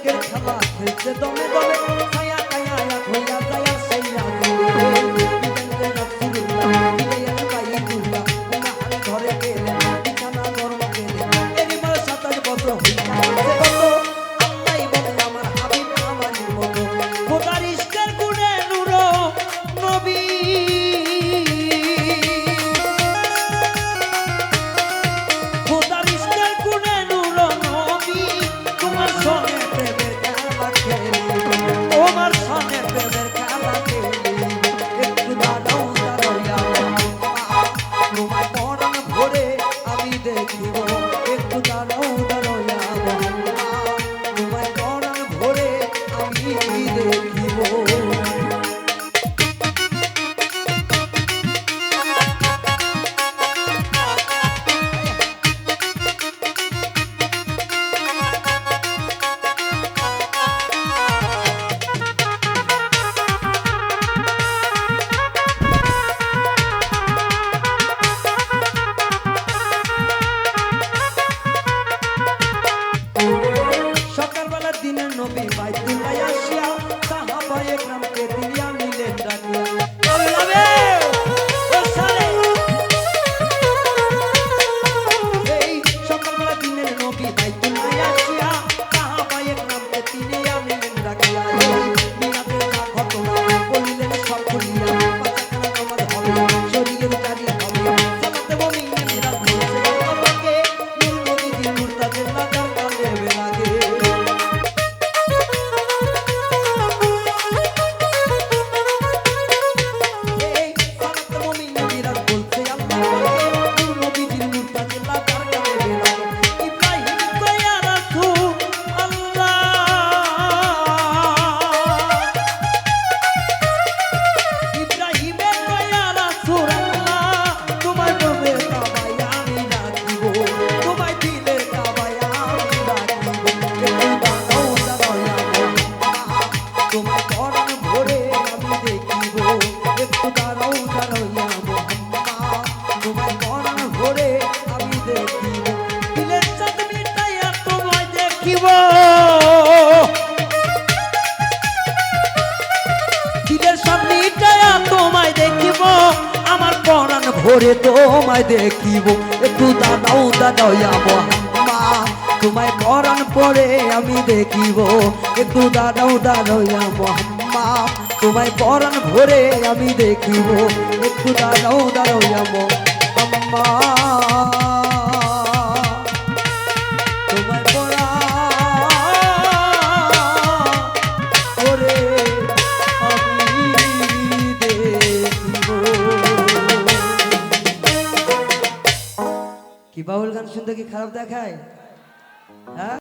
অনেকের খেলা খেলছে দমে বলে করে তোমায় দেখিব। একটু দাদাও দাদাও যাব মা তোমায় পরাণ পরে আমি দেখিব। একটু দাদাও দাদাও যাব মা তোমায় পরাণ ভরে আমি দেখিব। একটু দাদাও দাদাও যাব আম্মা কি বাউল গান শুনতে কি খারাপ দেখায়? হ্যাঁ?